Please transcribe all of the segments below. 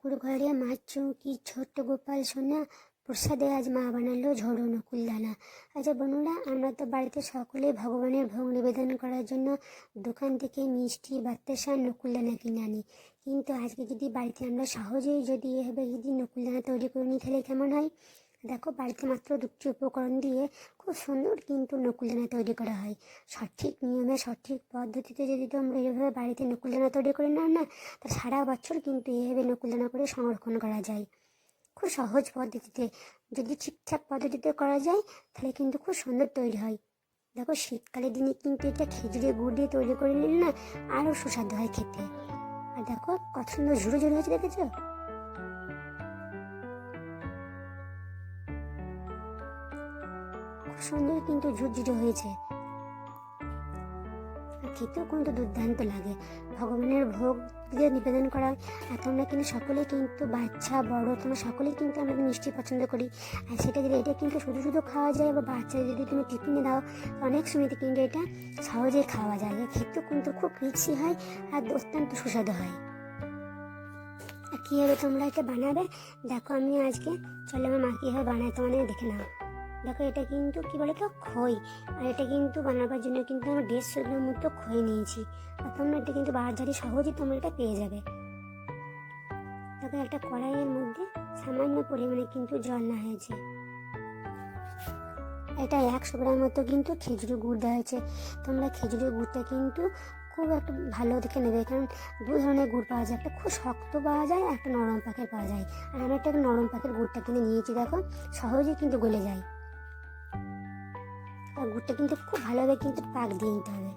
ঠাকুর ঘরে মাছ কি ছোট্ট গোপাল সোনা, প্রসাদে আজ মা বানালো ঝোড়ো নকুলদানা আচ্ছা বন্ধুরা, আমরা তো বাড়িতে সকলে ভগবানের ভোগ নিবেদন করার জন্য দোকান থেকে মিষ্টি, বাতাসা নকুলদানা কিনে আনি। কিন্তু আজকে যদি বাড়িতে আমরা সহজেই যদি এভাবে যদি নকুলদানা তৈরি করে নিই, তাহলে কেমন হয়? দেখো, বাড়িতে মাত্র দুটি উপকরণ দিয়ে খুব সুন্দর কিন্তু নকুলদানা তৈরি করা হয়। সঠিক নিয়মে, সঠিক পদ্ধতিতে যদি তোমরা এইভাবে বাড়িতে নকুলদানা তৈরি করে নাও না, তা সারা বছর কিন্তু এইভাবে নকুলদানা করে সংরক্ষণ করা যায়। খুব সহজ পদ্ধতিতে, যদি ঠিকঠাক পদ্ধতিতে করা যায়, তাহলে কিন্তু খুব সুন্দর তৈরি হয়। দেখো শীতকালের দিনে কিন্তু এটা খেজুরের গুড় দিয়ে তৈরি করে নিলে না আরও সুস্বাদু হয় খেতে। আর দেখো, কত সুন্দর ঝুড়ো ঝুড়ো হয়েছে, দেখেছ? সুন্দর কিন্তু ঝুরঝুরে হয়েছে। খেতেও কিন্তু দুর্দান্ত লাগে। ভগবানের ভোগ দিয়ে নিবেদন করা, আর তোমরা কিন্তু সকলেই কিন্তু বাচ্চা, বড়, তোমরা সকলেই কিন্তু আমরা মিষ্টি পছন্দ করি। আর সেটা যদি এটা কিন্তু শুধু শুধু খাওয়া যায় বা বাচ্চা যদি তুমি টিফিনে দাও, অনেক সময়তে কিন্তু এটা সহজেই খাওয়া যায়। খেতেও কিন্তু খুব রিক্সি হয় আর অত্যন্ত সুস্বাদু হয়। আর কীভাবে তোমরা এটা বানাবে? দেখো আমি আজকে, চলো আমার মা কীভাবে বানায় তোমাদের দেখে নাও। দেখো, এটা কিন্তু কি বলে তো খই। আর এটা কিন্তু বানাবার জন্য কিন্তু আমি দেড়শোর মতো খই নিয়েছি। আর তোমরা এটা কিন্তু বাজারে সহজেই তোমরা এটা পেয়ে যাবে। দেখো, একটা কড়াইয়ের মধ্যে সামান্য পরিমাণে কিন্তু জল না হয়েছে এটা একশো গ্রাম মতো কিন্তু খেজুরি গুড় দেওয়া হয়েছে। তোমরা খেজুরের গুড়টা কিন্তু খুব একটা ভালো দেখে নেবে, কারণ দু ধরনের গুড় পাওয়া যায়। একটা খুব শক্ত পাওয়া যায় একটা নরম পাকের পাওয়া যায়। আর আমি একটা নরম পাকের গুড়টা কিনে নিয়েছি, দেখো, সহজেই কিন্তু গলে যায়। আর গুড়টা কিন্তু খুব ভালোভাবে কিন্তু পাক দিয়ে নিতে হবে।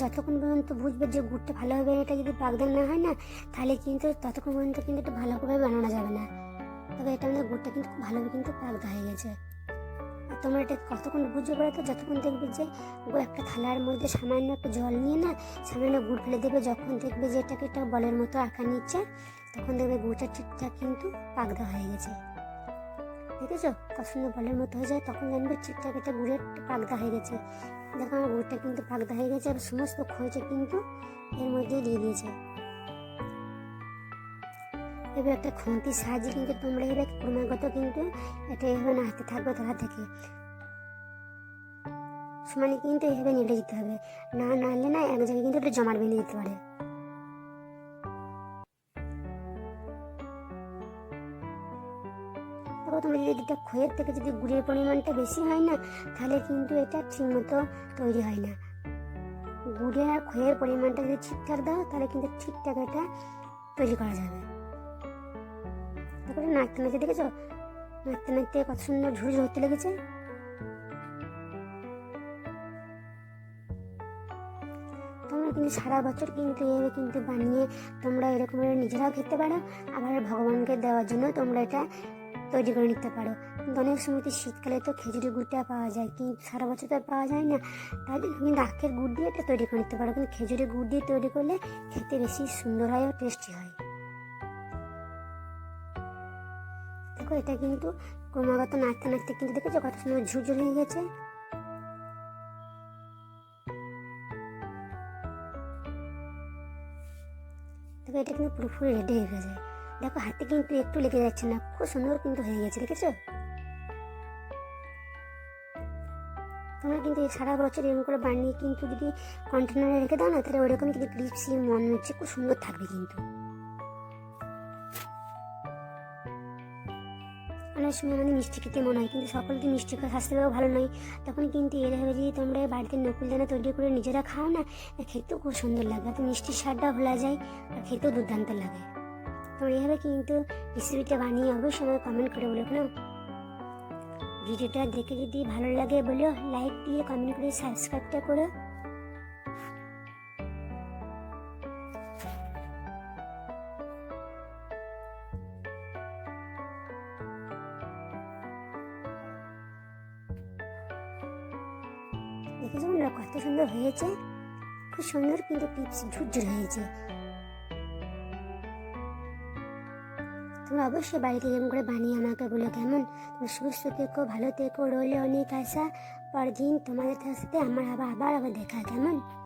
যতক্ষণ পর্যন্ত বুঝবে যে গুড়টা ভালোভাবে এটা যদি পাকদান না হয় না, তাহলে কিন্তু ততক্ষণ পর্যন্ত কিন্তু এটা ভালোভাবে বানানো যাবে না। তবে এটা আমাদের গুড়টা কিন্তু খুব ভালোভাবে কিন্তু পাকদা হয়ে গেছে। আর তোমরা এটা কতক্ষণ বুঝতে পারো তো? যতক্ষণ দেখবে যে একটা থালার মধ্যে সামান্য একটু জল নিয়ে না, সামান্য গুড় ফেলে দেবে, যখন দেখবে যে এটাকে একটা বলের মতো আঁকা নিচ্ছে তখন দেখবে গুড়টা ঠিকঠাক কিন্তু পাকদা হয়ে গেছে। দেখেছ? কত সুন্দর বলের মতো হয়ে যায়, তখন জানবে ঠিকঠাক এটা গুড়ের পাকদা হয়ে গেছে। দেখো আমার গুড়টা কিন্তু পাকদা হয়ে গেছে আর সমস্ত খোঁজে কিন্তু এর মধ্যে দিয়ে দিয়েছে। এবার একটা খুন্তির সাহায্যে কিন্তু তোমরা এবার ক্রমাগত কিন্তু এটা এভাবে নাড়তে থাকবে তলা থেকে। সমানে কিন্তু এভাবে নেড়ে দিতে হবে। না নাড়লে না এক জায়গায় কিন্তু এটা জমাট বেঁধে দিতে পারে। তোমরা যদি এটা খয়ের থেকে যদি গুড়ের পরিমাণটা বেশি হয় না, তাহলে কিন্তু এটা ঠিকমতো তৈরি হয় না। গুড়ে আর খয়ের পরিমাণটা যদি ঠিকঠাক দাও, তাহলে কিন্তু ঠিকঠাক এটা তৈরি করা যাবে। তারপরে নাচতে নাচতে দেখেছ? নাচতে নাচতে কত সুন্দর ঝুড়ি হতে লেগেছে। তোমরা কিন্তু সারা বছর কিন্তু এভাবে কিন্তু বানিয়ে তোমরা এরকম নিজেরাও খেতে পারো। আবার ভগবানকে দেওয়ার জন্য তোমরা এটা তৈরি করে নিতে পারো। কিন্তু অনেক সময় তো শীতকালে তো খেজুরি গুড়টা পাওয়া যায় কিন্তু সারা বছর তো পাওয়া যায় না? তাই কিন্তু আখের গুড় দিয়ে এটা তৈরি করে নিতে পারো। কিন্তু খেজুরি গুড় দিয়ে তৈরি করলে খেতে বেশি সুন্দর হয় ও টেস্টি হয়। দেখো, এটা কিন্তু ক্রমাগত নাড়তে নাড়তে কিন্তু দেখেছ কত সুন্দর ঝুরঝুর হয়ে গেছে? দেখো, এটা কিন্তু পুরোপুরি রেডি হয়ে গেছে। দেখো, হাতে কিন্তু একটু লেগে যাচ্ছে না, খুব সুন্দর কিন্তু হয়ে গেছে, দেখেছ? তোমরা কিন্তু সারা বছর এরকম করে বানিয়ে কিন্তু যদি কন্টেনারে রেখে দাও না, তাহলে ওরকম কিন্তু ক্রিপসি মনে হচ্ছে, খুব সুন্দর থাকবে কিন্তু। অনেক সময় আমাদের মিষ্টি খেতে মনে হয়, কিন্তু সকলকে মিষ্টি খাওয়া স্বাস্থ্যেরও ভালো নয়। তখন কিন্তু এভাবে যদি তোমরা বাড়িতে নকুল দানা তৈরি করে নিজেরা খাও না, খেতেও খুব সুন্দর লাগে তো মিষ্টির স্বাদটা ভোলা যায় আর খেতেও দুর্দান্ত লাগে। তোমরা এইভাবে কিন্তু রেসিপিটা বানিয়ে অবশ্যই আমাকে কমেন্ট করে বলো না। ভিডিওটা দেখে যদি ভালো লাগে বলো লাইক দিয়ে কমেন্ট করে সাবস্ক্রাইবটা করো। দেখেছ কত সুন্দর হয়েছে? খুব সুন্দর কিন্তু টিপস ঝুরঝুর হয়েছে। তোমরা অবশ্যই বাড়িতে এরকম করে বানিয়ে আমাকে বলো কেমন? তোমরা সুস্থ থেকো, ভালো থেকো, রইলে অনেক আশা। পরদিন তোমাদের সাথে আমার আবার আবার আবার দেখা, কেমন?